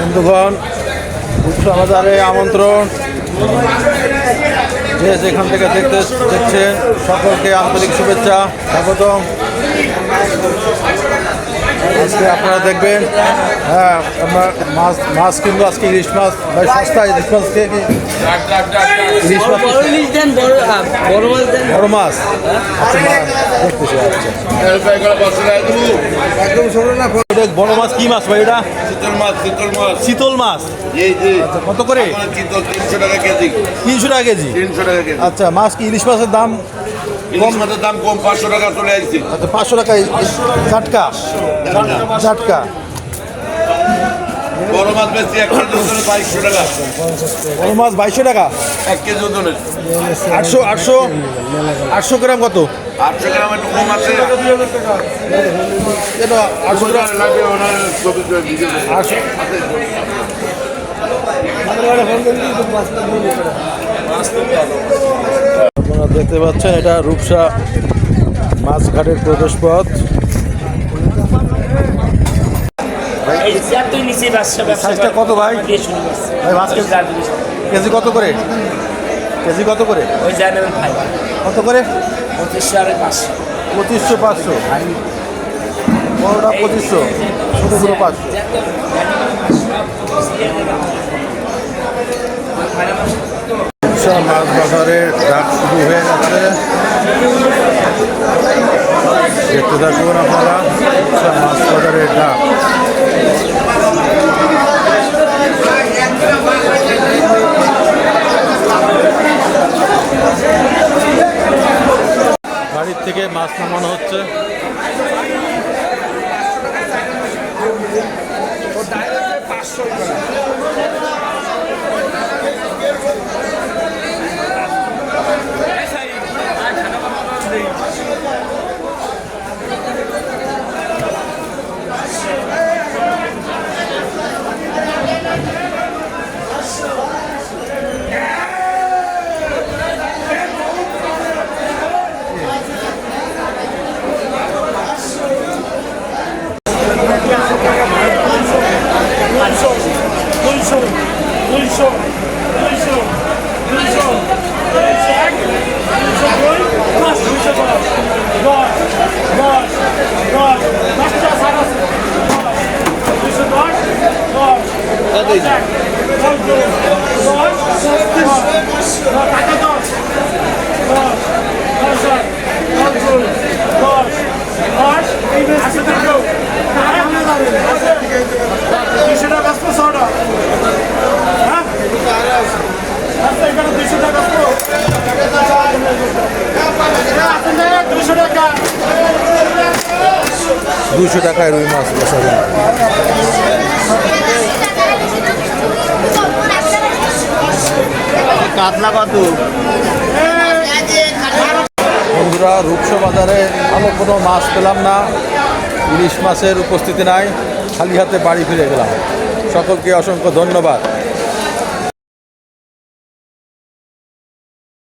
বন্ধুগণ উৎসব বাজারে আমন্ত্রণ। যে যেখান থেকে দেখতে দেখছেন সকলকে আন্তরিক শুভেচ্ছা স্বাগতম। আজকে আপনারা দেখবেন হ্যাঁ আমরা মাছ মাছ কিনবো আজকে ইলিশ মাছ ভাই সস্তা ইলিশ মাছ খেয়ে কি ইলিশ মাছ বড় ইলিশ দেন বড় আহ, বড় মাছ দেন। বড় মাছ? আচ্ছা দেখতেছি আচ্ছা। একদম না বড় মাছ কি মাছ ভাই এটা? শীতল মাছ শীতল মাছ। শীতল মাছ? জি জি। কত করে? শীতল তিনশো টাকা কেজি। তিনশো টাকা কেজি। তিনশো টাকা কেজি। আচ্ছা মাছ কি ইলিশ মাছের দাম? ইলিশ মাছের দাম কম পাঁচশো টাকা চলে আসছে। আচ্ছা পাঁচশো টাকা ঝাটকা। ঝাটকা। বড় মাছ বেশি এক কেজি ওজনে বাইশশো টাকা। বড় মাছ বাইশশো টাকা? এক কেজি ওজনে। আটশো আটশো আটশো গ্রাম কত? আটশো গ্রাম একটু কম আছে। এটা আটশো গ্রাম। লাগবে ওনার। আটশো। দেখতে পাচ্ছেন এটা রূপসা মাছঘাটের প্রবেশ পথ এই নিচে ব্যবসা ব্যবসা সাইজটা কত ভাই? ভাই, মাছ কেজি- কত করে? কেজি কত করে? ওই কত করে? পঁচিশশো আর পাঁচশো। পঁচিশশো পাঁচশো। বড়োটা পঁচিশশো পাঁচশো। সব মাছ বাজারের ডাক শুরু হয়ে যাচ্ছে দেখতে থাকুন আপনারা। সব মাছ বাজারের ডাক বাড়ির থেকে মাছ নামানো হচ্ছে। দুশো টাকায় রুই মাছ বসা যায় কাতলা কত? বন্ধুরা রূপসা বাজারে ভালো কোনো মাছ পেলাম না। ইলিশ মাছের উপস্থিতি নাই। খালি হাতে বাড়ি ফিরে গেলাম। সকলকে অসংখ্য ধন্যবাদ।